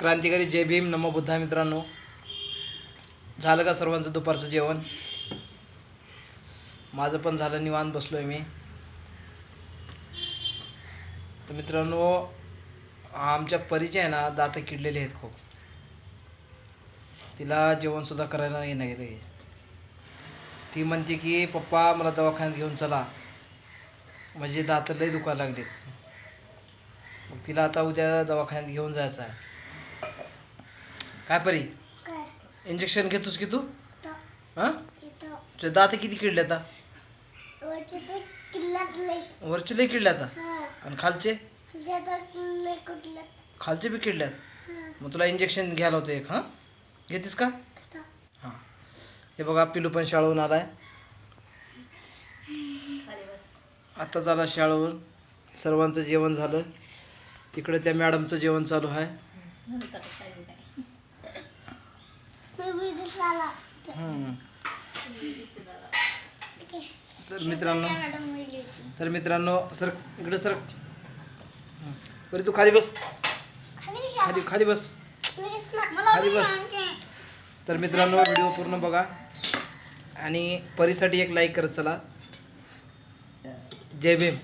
क्रांतिकारी जय भीम नमो बुद्धा मित्रांनो. झालं का सर्वांचं दुपारचं जेवण? माझं पण झालं निवांत बसलो आहे मी. तर मित्रांनो आमच्या परिचय आहे ना दात किडलेले आहेत खूप. तिला जेवणसुद्धा करायला येणं गेलं ती म्हणते की पप्पा मला दवाखान्यात घेऊन चला. म्हणजे दात लई दुखायला लागलेत. मग तिला आता उद्या दवाखान्यात घेऊन जायचं आहे. काय परी? इंजेक्शन घेतोस की तू? तो हां? तुझे दात किती किडले आता? वरचे लई. किडले आता? हा. आणि खालचे? खालचे बी किडल्यात हा. मग तुला इंजेक्शन घ्यायला होतं एक हां? घेतीस का? हां. हे बघा पिलू पण शाळेहून आलाय. आत्ताच आला शाळेवरून. सर्वांचं जेवण झालं. तिकडे त्या मॅडमचं जेवण चालू आहे. तर मित्रांनो तर मित्रांनो सर इकडे सर. बरे तू खाली बस. खाली खाली बस. खाली बस. तर मित्रांनो व्हिडिओ पूर्ण बघा. आणि परीसाठी एक लाईक करत चला. जय भीम.